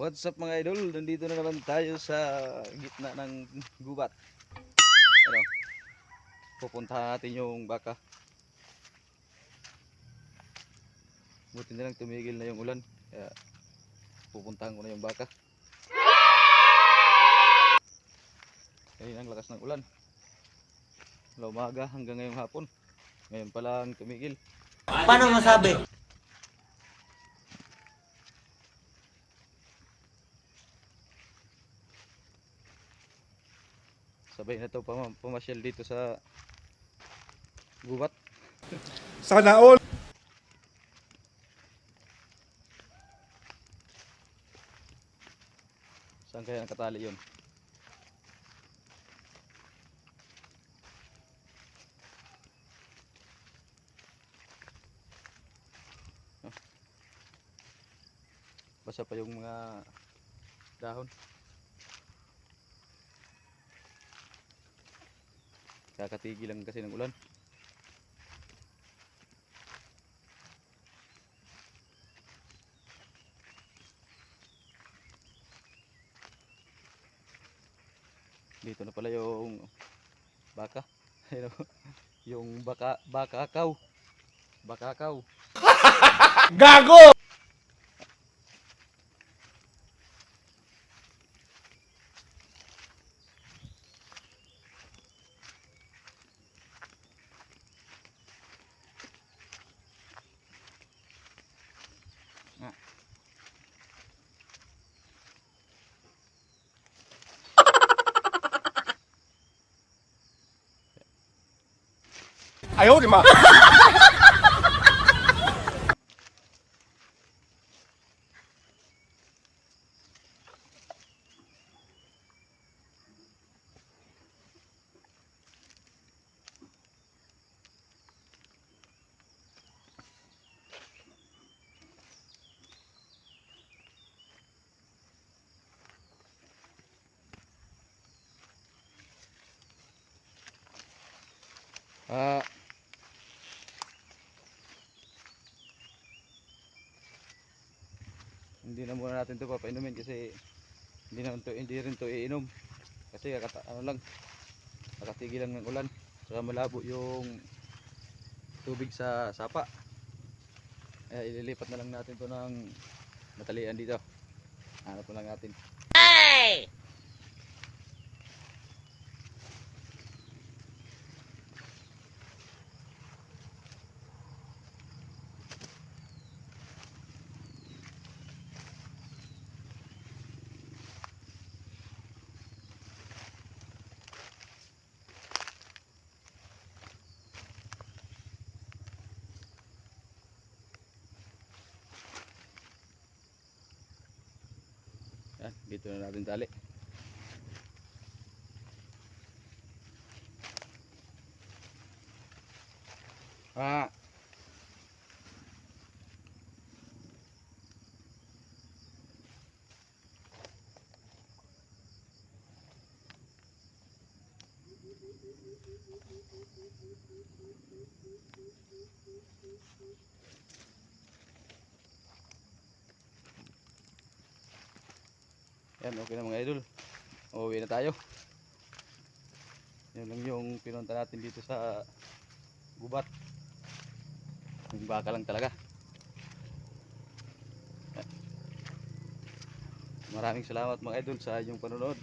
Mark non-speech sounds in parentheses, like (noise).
What's up mga idol? Nandito na naman tayo sa gitna ng gubat. Ano? Pupuntahan natin yung baka. Buti na lang tumigil na yung ulan. Kaya pupuntahan ko na yung baka. Ayun ang lakas ng ulan. Mula umaga hanggang ngayong hapon. Ngayon pa lang tumigil. Paano masabi? Sabay na to pam- pamasyal dito sa gubat. (laughs) Sana all. Saan kaya nakatali yun? Basa pa yung mga dahon. Kakatigil lang kasi ng ulan. Dito na pala yung baka. (laughs) Ayun o. yung baka 哎呦我的妈 Hindi na muna natin 'to papainumin kasi hindi naman to hindi rin to iinom. Kasi kakata, ano lang nakatigil lang ng ulan. Saka malabo yung tubig sa sapa. Kaya ililipat na lang natin to ng matalian dito. Hanap na lang natin. Yan, dito na natin tali. Ah. Yan, okay na mga idol. Uuwi na tayo. Yan lang yung pinunta natin dito sa gubat. Yung baka lang talaga. Maraming salamat mga idol sa inyong panonood.